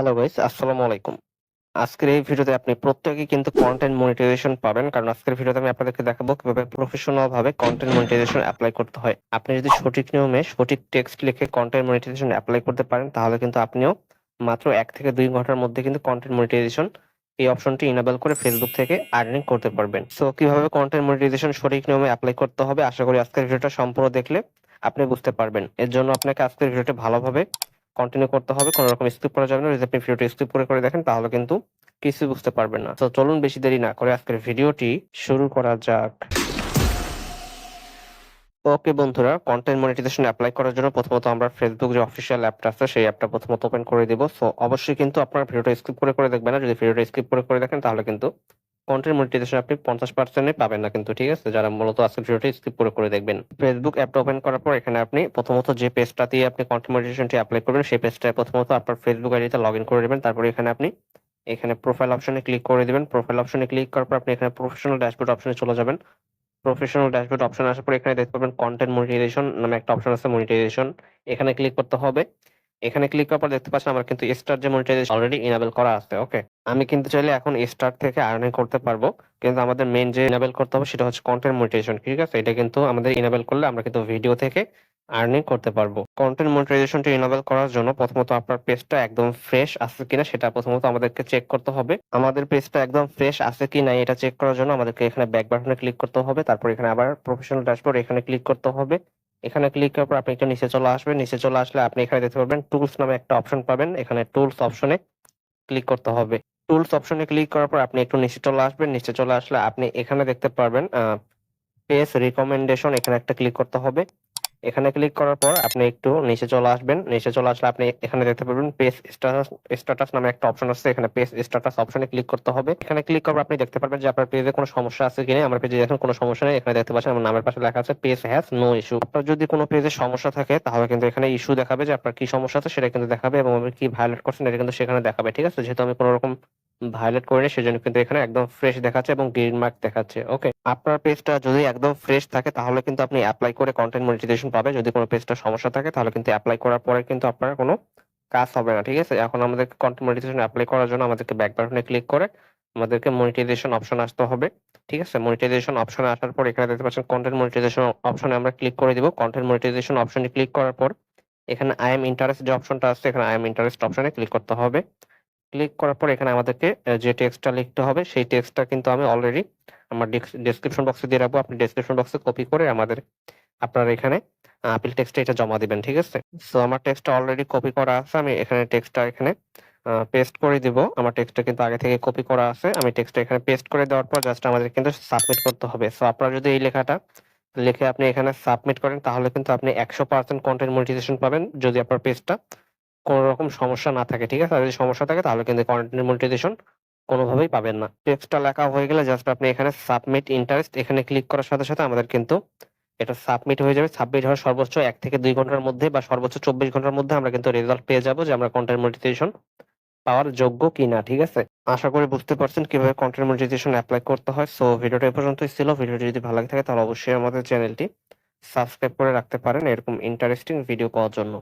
Hello guys আসসালামু আলাইকুম। আজকের এই ভিডিওতে আপনি প্রত্যেকেই কিন্তু কন্টেন্ট মনিটাইজেশন পাবেন। কারণ আজকের ভিডিওতে আমি আপনাদেরকে দেখাবো কীভাবে প্রফেশনাল ভাবে কন্টেন্ট মনিটাইজেশন অ্যাপ্লাই করতে হয়। আপনি যদি সঠিক নিয়মে সঠিক টেক্সট লিখে কন্টেন্ট মনিটাইজেশন অ্যাপ্লাই করতে পারেন, তাহলে কিন্তু আপনিও মাত্র এক থেকে দুই ঘণ্টার মধ্যে কিন্তু কন্টেন্ট মনিটাইজেশন এই অপশনটি ইনেবল করে ফেসবুক থেকে আর্নিং করতে পারবেন। সো কীভাবে কন্টেন্ট মনিটাইজেশন সঠিক নিয়মে অ্যাপ্লাই করতে হবে? আশা করি আজকের ভিডিওটা সম্পূর্ণ দেখলে আপনি বুঝতে পারবেন। এর জন্য আপনাকে আজকের ভিডিওটা ভালোভাবে কন্টিনিউ করতে হবে, কোনো রকম স্কিপ করা যাবে না। যদি আপনি ভিডিওটি স্কিপ করে করে দেখেন, তাহলে কিন্তু কিছু বুঝতে পারবেন না। তো চলুন বেশি দেরি না করে আজকের ভিডিওটি শুরু করা যাক। ওকে বন্ধুরা কন্টেন্ট মনিটাইজেশন অ্যাপ্লাই করার জন্য প্রথমত আমরা ফেসবুক যে অফিসিয়াল অ্যাপটা আছে, সেই অ্যাপটা প্রথমত ওপেন করে দিব। সো অবশ্যই কিন্তু আপনার ভিডিওটা স্কিপ করে করে দেখবেন না। যদি ভিডিওটা স্কিপ করে করে দেখেন, তাহলে কিন্তু কন্টেন্ট মনিটাইজেশন আপনি পঞ্চাশ পার্সেন্টে পাবেন না কিন্তু, ঠিক আছে? যারা মূলত আজকের ভিডিওটি স্কিপ করে করে দেখবেন। ফেসবুক অ্যাপটা ওপেন করার পর এখানে আপনি প্রথমত যে পেজটা দিয়ে আপনি কন্টেন্ট মনিটাইজেশনটি অ্যাপ্লাই করবেন, সেই পেজটা প্রথমত আপনার ফেসবুক আইডিতে লগ ইন করে নেবেন। তারপরে এখানে আপনি এখানে প্রোফাইল অপশনে ক্লিক করে দিবেন। প্রোফাইল অপশনে ক্লিক করার পর আপনি এখানে প্রফেশনাল ড্যাশবোর্ড অপশনে চলে যাবেন। প্রফেশনাল ড্যাশবোর্ড অপশন আসার পর এখানে দেখতে পাবেন কন্টেন্ট মনিটাইজেশন নামে একটা অপশন আছে মনিটাইজেশন এখানে ক্লিক করতে হবে। এখানে ক্লিক করার পর দেখতে পাচ্ছেন আমার কিন্তু স্টার যে মনিটাইজেশন অলরেডি ইনেবল করা আছে ওকে আমি কিন্তু চাইলে এখন স্টার থেকে আর্নিং করতে পারব, কিন্তু আমাদের মেইন যে ইনেবল করতে হবে সেটা হচ্ছে কন্টেন্ট মনিটাইজেশন ঠিক আছে? এটা কিন্তু আমাদের ইনেবল করলে আমরা কিন্তু ভিডিও থেকে আর্নিং করতে পারব। কন্টেন্ট মনিটাইজেশনটি ইনেবল করার জন্য প্রথমত আপনার পেজটা একদম ফ্রেশ আছে কিনা সেটা প্রথমত আমাদেরকে চেক করতে হবে। আমাদের পেজটা একদম ফ্রেশ আছে কি না এটা চেক করার জন্য আমাদেরকে এখানে ব্যাক বাটনে ক্লিক করতে হবে, তারপর এখানে আবার প্রফেশনাল ড্যাশবোর্ড এখানে ক্লিক করতে হবে। এখানে ক্লিক করার পর আপনি একটু নিচে চলে আসবেন। নিচে চলে আসলে আপনি এখানে দেখতে পারবেন টুলস নামে একটা অপশন পাবেন। এখানে টুলস অপশনে ক্লিক করতে হবে। টুলস অপশনে ক্লিক করার পর আপনি একটু নিচে চলে আসবেন। নিচে চলে আসলে আপনি এখানে দেখতে পারবেন পেজ রিকমেন্ডেশন এখানে একটা ক্লিক করতে হবে। এখানে ক্লিক করার পর আপনি একটু নিচে চলে আসবেন। নিচে চলে আসলে আপনি এখানে দেখতে পারবেন পেজ স্ট্যাটাস স্ট্যাটাস নামে একটা অপশন আছে। এখানে পেজ স্ট্যাটাস অপশনে ক্লিক করতে হবে। এখানে ক্লিক করার আপনি দেখতে পারবেন যে আপনার পেজে কোনো সমস্যা আছে কিনা। আমার পেজে এখন কোনো সমস্যা নেই। এখানে দেখতে পাচ্ছেন আমার নামের পাশে লেখা আছে পেজ হ্যাজ নো ইস্যু আপনার যদি কোনো পেজে সমস্যা থাকে, তাহলে কিন্তু এখানে ইস্যু দেখাবে যে আপনার কি সমস্যা আছে, সেটা কিন্তু দেখাবে এবং আপনি কি ভায়োলেট করছেন, এটা কিন্তু সেখানে দেখাবে। ঠিক আছে? যেহেতু আমি কোনো রকম ভায়োলেট করে করিনি সেজন্য কিন্তু এখানে একদম ফ্রেশ দেখাচ্ছে এবং গ্রিন মার্ক দেখাচ্ছে ওকে আপনার পেজটা যদি একদম ফ্রেশ থাকে, তাহলে কিন্তু আপনি অ্যাপ্লাই করে কন্টেন্ট মনিটাইজেশন পাবে যদি কোনো পেজটা সমস্যা থাকে, তাহলে কিন্তু অ্যাপ্লাই করার পরে কিন্তু আপনার কোনো কাজ হবে না, ঠিক আছে? এখন আমাদের কন্টেন্ট মনিটাইজেশন অ্যাপ্লাই করার জন্য আমাদেরকে ব্যাক বাটনে ক্লিক করে আমাদেরকে মনিটাইজেশন অপশন আসতে হবে, ঠিক আছে? মনিটাইজেশন অপশনে আসার পর এখানে দেখতে পাচ্ছেন কন্টেন্ট মনিটাইজেশন অপশনে আমরা ক্লিক করে দিব। কন্টেন্ট মনিটাইজেশন অপশনে ক্লিক করার পর এখানে আই এম ইন্টারেস্ট যে অপশনটা আছে, এখানে আই এম ইন্টারেস্ট অপশনে ক্লিক করতে হবে। ক্লিক করার পর এখানে আমাদেরকে যে টেক্সটটা লিখতে হবে, সেই টেক্সটটা কিন্তু আমি অলরেডি আমার ডেসক্রিপশন বক্সে দিয়ে রাখব। আপনি ডেসক্রিপশন বক্সে কপি করে আমাদের, আপনার এখানে আপিল টেক্সটে এটা জমা দিবেন, ঠিক আছে? সো আমার টেক্সটটা অলরেডি কপি করা আছে, আমি এখানে টেক্সটটা এখানে পেস্ট করে দিব। আমার টেক্সটটা কিন্তু আগে থেকে কপি করা আছে, আমি টেক্সটটা এখানে পেস্ট করে দেওয়ার পর জাস্ট আমাদের কিন্তু সাবমিট করতে হবে। সো আপনারা যদি এই লেখাটা লিখে আপনি এখানে সাবমিট করেন, তাহলে কিন্তু আপনি একশো পার্সেন্ট কন্টেন্ট মনিটাইজেশন পাবেন, যদি আপনার পেজটা কোনো রকম সমস্যা না থাকে, ঠিক আছে? আর যদি সমস্যা থাকে তাহলে কিন্তু কন্টেন্ট মনিটাইজেশন কোনোভাবেই পাবেন না। টেক্সটটা লেখা হয়ে গেলে জাস্ট আপনি এখানে সাবমিট ইন্টারেস্ট এখানে ক্লিক করার সাথে সাথে আমাদের কিন্তু এটা সাবমিট হয়ে যাবে। সাবমিট হওয়ার সর্বোচ্চ এক থেকে দুই ঘণ্টার মধ্যে বা সর্বোচ্চ চব্বিশ ঘণ্টার মধ্যে আমরা কিন্তু রেজাল্ট পেয়ে যাব যে আমরা কন্টেন্ট মনিটাইজেশন পাওয়ার যোগ্য কিনা, ঠিক আছে? আশা করি বুঝতে পারছেন কীভাবে কন্টেন্ট মনিটাইজেশন অ্যাপ্লাই করতে হয়। সো ভিডিওটা এ পর্যন্তই ছিল। ভিডিওটি যদি ভালো লাগে থাকে তাহলে অবশ্যই আমাদের চ্যানেলটি সাবস্ক্রাইব করে রাখতে পারেন। এরকম ইন্টারেস্টিং ভিডিও পাওয়ার জন্য।